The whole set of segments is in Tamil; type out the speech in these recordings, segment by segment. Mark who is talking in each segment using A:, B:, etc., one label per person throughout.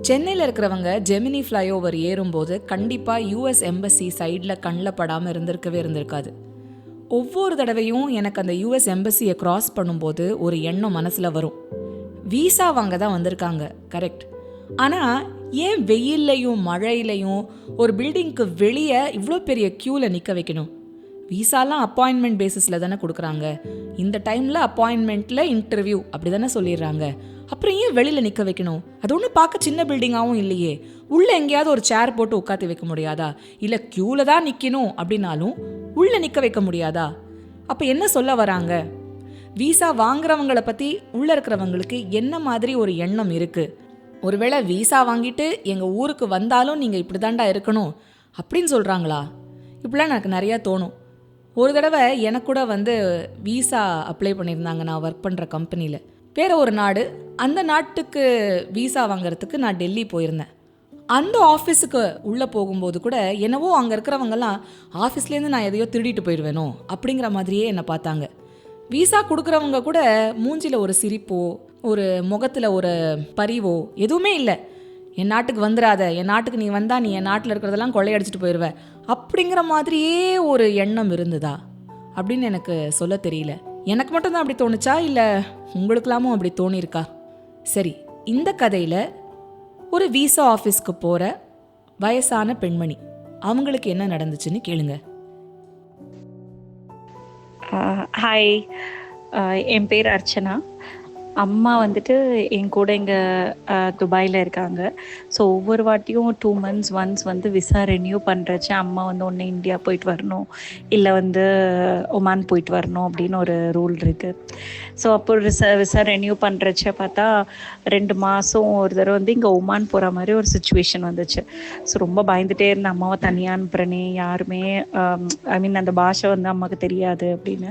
A: சென்னையில் இருக்கிறவங்க ஜெமினி ஃப்ளைஓவர் ஏறும்போது கண்டிப்பாக யூஎஸ் எம்பசி சைடில் கண்ணில் படாமல் இருந்திருக்கவே இருந்திருக்காது. ஒவ்வொரு தடவையும் எனக்கு அந்த யூஎஸ் எம்பசியை கிராஸ் பண்ணும்போது ஒரு எண்ணம் மனசில் வரும். வீசா வாங்க தான் வந்திருக்காங்க கரெக்ட் ஆனால் ஏன் வெயில்லையும் மழையிலையும் ஒரு பில்டிங்க்கு வெளியே இவ்வளோ பெரிய க்யூவில் நிற்க வைக்கணும்? விசாலாம் அப்பாயின்மெண்ட் பேசிஸில் தானே கொடுக்குறாங்க. இந்த டைமில் அப்பாயின்மெண்ட்டில் இன்டர்வியூ அப்படி தானே சொல்லிடுறாங்க. அப்புறம் ஏன் வெளியில் நிற்க வைக்கணும்? அது ஒன்றும் பார்க்க சின்ன பில்டிங்காகவும் இல்லையே. உள்ளே எங்கேயாவது ஒரு சேர் போட்டு உட்காந்து வைக்க முடியாதா? இல்லை க்யூவில் தான் நிற்கணும் அப்படின்னாலும் உள்ளே நிற்க வைக்க முடியாதா? அப்போ என்ன சொல்ல வராங்க? விசா வாங்குறவங்களை பற்றி உள்ளே இருக்கிறவங்களுக்கு என்ன மாதிரி ஒரு எண்ணம் இருக்குது ஒருவேளை விசா வாங்கிட்டு எங்கள் ஊருக்கு வந்தாலும் நீங்கள் இப்படி தாண்டா இருக்கணும் அப்படின்னு சொல்கிறாங்களா இப்படிலாம் எனக்கு நிறையா தோணும். ஒரு தடவை எனக்கு கூட வந்து விசா அப்ளை பண்ணியிருந்தாங்க. நான் ஒர்க் பண்ணுற கம்பெனியில் வேற ஒரு நாடு அந்த நாட்டுக்கு விசா வாங்குறதுக்கு நான் டெல்லி போயிருந்தேன். அந்த ஆஃபீஸுக்கு உள்ளே போகும்போது கூட என்னவோ அங்கே இருக்கிறவங்கெல்லாம் ஆஃபீஸ்லேருந்து நான் எதையோ திருடிட்டு போயிடுவேனோ அப்படிங்கிற மாதிரியே என்னை பார்த்தாங்க. விசா கொடுக்குறவங்க கூட மூஞ்சியில் ஒரு சிரிப்போ ஒரு முகத்தில் ஒரு பரிவோ எதுவுமே இல்லை. என் நாட்டுக்கு வந்துடாத என் நாட்டுக்கு நீ வந்தால் நீ என் நாட்டில் இருக்கிறதெல்லாம் கொள்ளையடிச்சிட்டு போயிடுவ அப்படிங்கிற மாதிரியே ஒரு எண்ணம் இருந்ததா? அப்படின்னு எனக்கு சொல்ல தெரியல. எனக்கு மட்டும்தான் அப்படி தோணுச்சா? இல்லை உங்களுக்கெல்லாமும் அப்படி தோணியிருக்கா? சரி இந்த கதையில் ஒரு விசா ஆஃபீஸ்க்கு போகிற வயசான பெண்மணி அவங்களுக்கு என்ன நடந்துச்சுன்னு கேளுங்க.
B: ஹாய் என் பேர் அர்ச்சனா. அம்மா வந்துட்டு என் கூட இங்கே துபாயில் இருக்காங்க. ஸோ ஒவ்வொரு வாட்டியும் டூ மந்த்ஸ் ஒன்ஸ் வந்து விசா ரெனியூ பண்ணுறச்சு அம்மா வந்து ஒன்று இந்தியா போயிட்டு வரணும். இல்லை வந்து ஒமான் போயிட்டு வரணும் அப்படின்னு ஒரு ரூல் இருக்குது ஸோ அப்போ விசா விசா ரெனியூ பண்ணுறச்ச பார்த்தா ரெண்டு மாதம் ஒரு தடவை வந்து இங்கே ஒமான் போகிற மாதிரி ஒரு சுச்சுவேஷன் வந்துச்சு. ஸோ ரொம்ப பயந்துட்டே இருந்தேன். அம்மாவை தனியாக அனுப்புகிறனே யாருமே ஐ மீன் அந்த பாஷை வந்து அம்மாவுக்கு தெரியாது அப்படின்னு.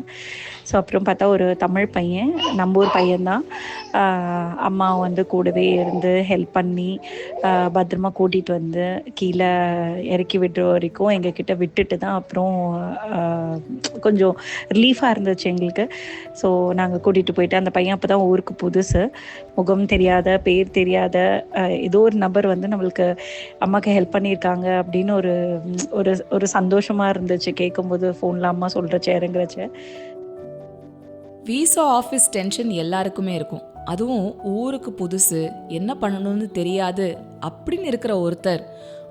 B: ஸோ அப்புறம் பார்த்தா ஒரு தமிழ் பையன் நம்ம ஊர் பையன்தான். அம்மா வந்து கூடவே இருந்து ஹெல்ப் பண்ணி பத்திரமா கூட்டிகிட்டு வந்து கீழே இறக்கி விடுற வரைக்கும் எங்ககிட்ட விட்டுட்டு தான் அப்புறம் கொஞ்சம் ரிலீஃபாக இருந்துச்சு எங்களுக்கு. ஸோ நாங்கள் கூட்டிகிட்டு போயிட்டு அந்த பையன் அப்போ தான் ஊருக்கு புதுசு. முகம் தெரியாத பேர் தெரியாத ஏதோ ஒரு நபர் வந்து நம்மளுக்கு அம்மாவுக்கு ஹெல்ப் பண்ணியிருக்காங்க அப்படின்னு ஒரு ஒரு ஒரு சந்தோஷமாக இருந்துச்சு. கேட்கும்போது ஃபோனில் அம்மா சொல்கிறச்சே இறங்குறச்சே
A: விசா ஆஃபீஸ் டென்ஷன் எல்லாருக்குமே இருக்கும். அதுவும் ஊருக்கு புதுசு என்ன பண்ணணும்னு தெரியாது அப்படின்னு இருக்கிற ஒருத்தர்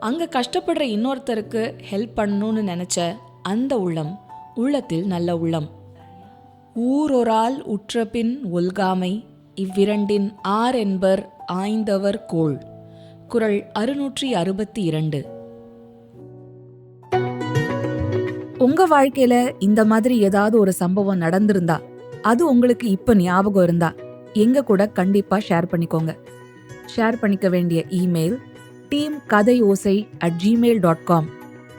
A: அங்கே கஷ்டப்படுற இன்னொருத்தருக்கு ஹெல்ப் பண்ணணும்னு நினச்ச அந்த உள்ளம் உள்ளத்தில் நல்ல உள்ளம். ஊரொரால் உற்றபின் ஒல்காமை இவ்விரண்டின் ஆர் என்பர் ஆய்ந்தவர் கோள். குரல் அறுநூற்றி அறுபத்தி இரண்டு. உங்க வாழ்க்கையில இந்த மாதிரி ஏதாவது ஒரு சம்பவம் நடந்திருந்தா அது உங்களுக்கு இப்ப ஞாபகம் இருந்தா எங்க கூட கண்டிப்பா ஷேர் பண்ணிக்கோங்க. ஷேர் பண்ணிக்க வேண்டிய இமெயில் டீம் கதை ஓசை அட் ஜிமெயில் டாட் காம்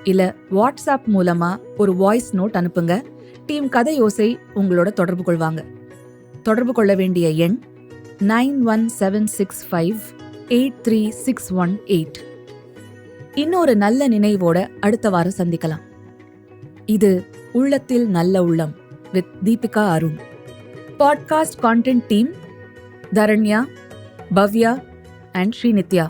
A: இல்ல வாட்ஸ்அப் மூலமா ஒரு வாய்ஸ் நோட் அனுப்புங்க. டீம் கதை ஓசை உங்களோட தொடர்பு கொள்வாங்க. தொடர்பு கொள்ள வேண்டிய எண் nine one seven six five eight three six one eight இன்னொரு நல்ல நினைவோட அடுத்த வாரம் சந்திக்கலாம். இது உள்ளத்தில் நல்ல உள்ளம் with Deepika Arun. Podcast content team Dharanya Bhavya and Srinithya